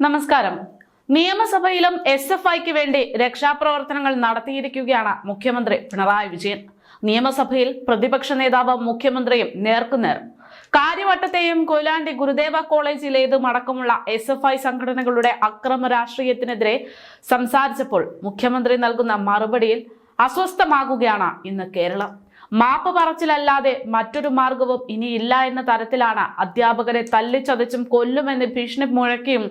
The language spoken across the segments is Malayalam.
നമസ്കാരം. നിയമസഭയിലും എസ് എഫ് ഐക്ക് വേണ്ടി രക്ഷാപ്രവർത്തനങ്ങൾ നടത്തിയിരിക്കുകയാണ് മുഖ്യമന്ത്രി പിണറായി വിജയൻ. നിയമസഭയിൽ പ്രതിപക്ഷ നേതാവ് മുഖ്യമന്ത്രിയും നേർക്കുനേർ. കാര്യവട്ടത്തെയും കൊയിലാണ്ടി ഗുരുദേവ കോളേജിലേതും അടക്കമുള്ള എസ് എഫ് ഐ സംഘടനകളുടെ അക്രമ രാഷ്ട്രീയത്തിനെതിരെ സംസാരിച്ചപ്പോൾ മുഖ്യമന്ത്രി നൽകുന്ന മറുപടിയിൽ അസ്വസ്ഥമാകുകയാണ് ഇന്ന് കേരളം. മാപ്പ് പറച്ചിലല്ലാതെ മറ്റൊരു മാർഗവും ഇനിയില്ല എന്ന തരത്തിലാണ് അധ്യാപകരെ തല്ലിച്ചതച്ചും കൊല്ലുമെന്ന് ഭീഷണി മുഴക്കിയും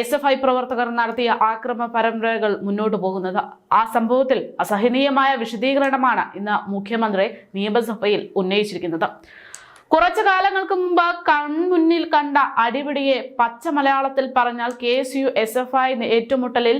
എസ് എഫ് ഐ പ്രവർത്തകർ നടത്തിയ ആക്രമ പരമ്പരകൾ മുന്നോട്ട് പോകുന്നത്. ആ സംഭവത്തിൽ അസഹനീയമായ വിശദീകരണമാണ് ഇന്ന് മുഖ്യമന്ത്രി നിയമസഭയിൽ ഉന്നയിച്ചിരിക്കുന്നത്. കുറച്ചു കാലങ്ങൾക്ക് മുമ്പ് കൺമുന്നിൽ കണ്ട അടിപിടിയെ പച്ച മലയാളത്തിൽ പറഞ്ഞാൽ K S U S F I ഏറ്റുമുട്ടലിൽ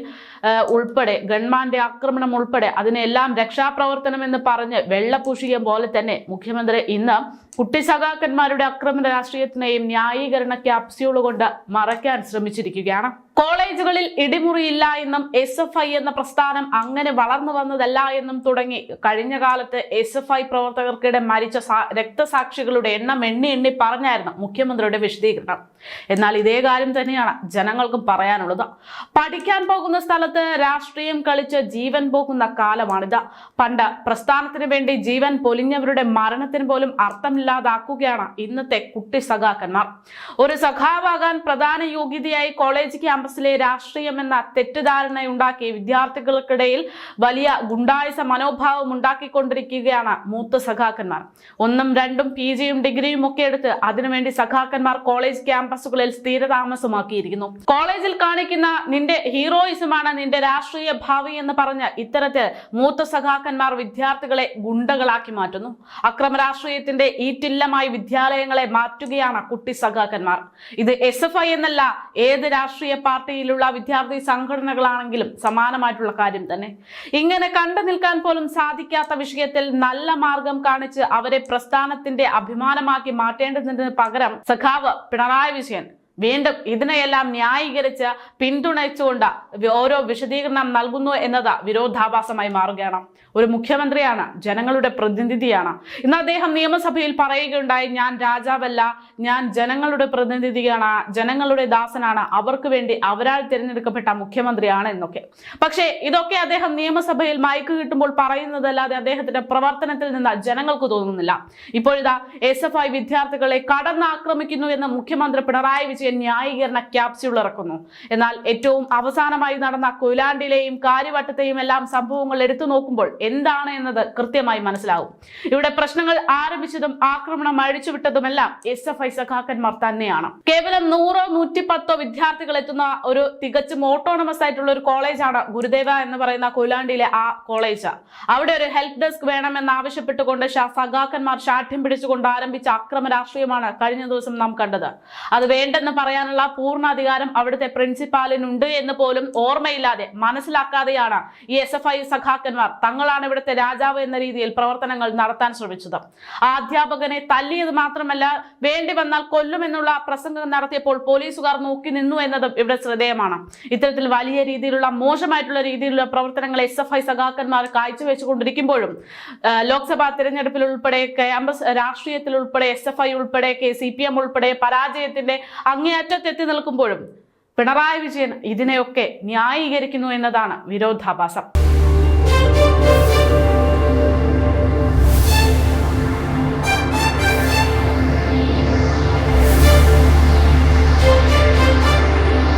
ഉൾപ്പെടെ ഗൺമാന്റെ ആക്രമണം ഉൾപ്പെടെ അതിനെല്ലാം രക്ഷാപ്രവർത്തനം എന്ന് പറഞ്ഞ് വെള്ളപൂശിയ പോലെ തന്നെ മുഖ്യമന്ത്രി ഇന്ന് കുട്ടി സഖാക്കന്മാരുടെ അക്രമ രാഷ്ട്രീയത്തിനെയും ന്യായീകരണ ക്യാപ്സ്യൂൾ കൊണ്ട് മറയ്ക്കാൻ ശ്രമിച്ചിരിക്കുകയാണ്. കോളേജുകളിൽ ഇടിമുറിയില്ല എന്നും എസ് എഫ് ഐ എന്ന പ്രസ്ഥാനം അങ്ങനെ വളർന്നു വന്നതല്ല എന്നും തുടങ്ങി. കഴിഞ്ഞ കാലത്ത് എസ് എഫ് ഐ പ്രവർത്തകർക്കിടെ മരിച്ച രക്തസാക്ഷികളുടെ എണ്ണം എണ്ണി എണ്ണി പറഞ്ഞായിരുന്നു മുഖ്യമന്ത്രിയുടെ വിശദീകരണം. എന്നാൽ ഇതേ കാര്യം തന്നെയാണ് ജനങ്ങൾക്കും പറയാനുള്ളത്. പഠിക്കാൻ പോകുന്ന സ്ഥലത്ത് രാഷ്ട്രീയം കളിച്ച് ജീവൻ പോകുന്ന കാലമാണിത്. പണ്ട് പ്രസ്ഥാനത്തിന് വേണ്ടി ജീവൻ പൊലിഞ്ഞവരുടെ മരണത്തിന് പോലും അർത്ഥമില്ലാതാക്കുകയാണ് ഇന്നത്തെ കുട്ടി സഖാക്കന്മാർ. ഒരു സഖാവാകാൻ പ്രധാന യോഗ്യതയായി കോളേജ് ക്യാമ്പസിലെ രാഷ്ട്രീയം എന്ന തെറ്റിദ്ധാരണയുണ്ടാക്കി വിദ്യാർത്ഥികൾക്കിടയിൽ വലിയ ഗുണ്ടായുസ മനോഭാവം ഉണ്ടാക്കിക്കൊണ്ടിരിക്കുകയാണ് മൂത്ത സഖാക്കന്മാർ. ഒന്നും രണ്ടും പി ജിയും ഡിഗ്രിയും ഒക്കെ എടുത്ത് അതിനുവേണ്ടി സഖാക്കന്മാർ കോളേജ് ക്യാമ്പസുകളിൽ സ്ഥിരതാമസമാക്കിയിരിക്കുന്നു. കോളേജിൽ കാണിക്കുന്ന നിന്റെ ഹീറോയിസമാണ് നിന്റെ രാഷ്ട്രീയ ഭാവി എന്ന് പറഞ്ഞ് ഇത്തരത്തിൽ മൂത്ത സഖാക്കന്മാർ വിദ്യാർത്ഥികളെ ഗുണ്ടകളാക്കി മാറ്റുന്നു. അക്രമ രാഷ്ട്രീയത്തിന്റെ ഈറ്റില്ലമായി വിദ്യാലയങ്ങളെ മാറ്റുകയാണ് കുട്ടി സഖാക്കന്മാർ. ഇത് എസ് എഫ് ഐ എന്നല്ല ഏത് രാഷ്ട്രീയ പാർട്ടിയിലുള്ള വിദ്യാർത്ഥി സംഘടനകളാണെങ്കിലും സമാനമായിട്ടുള്ള കാര്യം തന്നെ. ഇങ്ങനെ കണ്ടു നിൽക്കാൻ പോലും സാധിക്കാത്ത വിഷയത്തിൽ നല്ല മാർഗം കാണിച്ച് അവരെ പ്രസ്ഥാനത്തിന്റെ അഭിമാനമാക്കി മാറ്റേണ്ടതിന് പകരം സഖാവ് പിണറായി വിജയൻ വീണ്ടും ഇതിനെയെല്ലാം ന്യായീകരിച്ച് പിന്തുണച്ചുകൊണ്ട് ഓരോ വിശദീകരണം നൽകുന്നു എന്നത് വിരോധാഭാസമായി മാറുകയാണ്. ഒരു മുഖ്യമന്ത്രിയാണ് ജനങ്ങളുടെ പ്രതിനിധിയാണ്. ഇന്ന് അദ്ദേഹം നിയമസഭയിൽ പറയുകയുണ്ടായി ഞാൻ രാജാവല്ല ഞാൻ ജനങ്ങളുടെ പ്രതിനിധിയാണ് ജനങ്ങളുടെ ദാസനാണ് അവർക്ക് വേണ്ടി അവരാൽ തിരഞ്ഞെടുക്കപ്പെട്ട മുഖ്യമന്ത്രിയാണ് എന്നൊക്കെ. പക്ഷേ ഇതൊക്കെ അദ്ദേഹം നിയമസഭയിൽ മയക്ക് കിട്ടുമ്പോൾ പറയുന്നതല്ലാതെ അദ്ദേഹത്തിന്റെ പ്രവർത്തനത്തിൽ നിന്ന് ജനങ്ങൾക്ക് തോന്നുന്നില്ല. ഇപ്പോഴിതാ എസ് എഫ് ഐ വിദ്യാർത്ഥികളെ കടന്നാക്രമിക്കുന്നു എന്ന് മുഖ്യമന്ത്രി പിണറായി വിജയൻ ന്യായീകരണ ക്യാപ്സ്യൂൾ ഇറക്കുന്നു. എന്നാൽ ഏറ്റവും അവസാനമായി നടന്ന കൊയിലാണ്ടിലെയും കാര്യവട്ടത്തെയും എല്ലാം സംഭവങ്ങൾ എടുത്തു നോക്കുമ്പോൾ എന്താണ് എന്നത് കൃത്യമായി മനസ്സിലാവും. ഇവിടെ പ്രശ്നങ്ങൾ ആരംഭിച്ചതും ആക്രമണം അഴിച്ചുവിട്ടതുമെല്ലാം എസ് എഫ് ഐ സഖാക്കന്മാർ തന്നെയാണ്. കേവലം നൂറോ നൂറ്റിപ്പത്തോ വിദ്യാർത്ഥികൾ എത്തുന്ന ഒരു തികച്ചും ഓട്ടോണമസ് ആയിട്ടുള്ള ഒരു കോളേജാണ് ഗുരുദേവ എന്ന് പറയുന്ന കൊയിലാണ്ടിയിലെ ആ കോളേജ്. അവിടെ ഒരു ഹെൽപ്പ് ഡെസ്ക് വേണമെന്ന് ആവശ്യപ്പെട്ടുകൊണ്ട് സഖാക്കന്മാർ ശാഠ്യം പിടിച്ചുകൊണ്ട് ആരംഭിച്ച അക്രമ രാഷ്ട്രീയമാണ് കഴിഞ്ഞ ദിവസം നാം കണ്ടത്. അത് വേണ്ടെന്ന് പറയാനുള്ള പൂർണ അധികാരം അവിടുത്തെ പ്രിൻസിപ്പാലിനുണ്ട് എന്ന് പോലും ഓർമ്മയില്ലാതെ മനസ്സിലാക്കാതെയാണ് ഈ എസ് എഫ് ഐ സഖാക്കന്മാർ തങ്ങളാണ് ഇവിടുത്തെ രാജാവ് എന്ന രീതിയിൽ പ്രവർത്തനങ്ങൾ നടത്താൻ ശ്രമിച്ചത്. ആ അധ്യാപകനെ തല്ലിയത് മാത്രമല്ല വേണ്ടി വന്നാൽ കൊല്ലുമെന്നുള്ള പ്രസംഗം നടത്തിയപ്പോൾ പോലീസുകാർ നോക്കി നിന്നു എന്നതും ഇവിടെ ശ്രദ്ധേയമാണ്. ഇത്തരത്തിൽ വലിയ രീതിയിലുള്ള മോശമായിട്ടുള്ള രീതിയിലുള്ള പ്രവർത്തനങ്ങൾ എസ് എഫ് ഐ സഖാക്കന്മാർ കാഴ്ചവെച്ചുകൊണ്ടിരിക്കുമ്പോഴും ലോക്സഭാ തിരഞ്ഞെടുപ്പിൽ ഉൾപ്പെടെ ക്യാമ്പസ് രാഷ്ട്രീയത്തിൽ ഉൾപ്പെടെ എസ് എഫ് ഐ ഉൾപ്പെടെ കെ സി പി എം ഉൾപ്പെടെ പരാജയത്തിന്റെ അങ്ങേയറ്റത്തെത്തി നിൽക്കുമ്പോഴും പിണറായി വിജയൻ ഇതിനെയൊക്കെ ന്യായീകരിക്കുന്നു എന്നതാണ് വിരോധാഭാസം.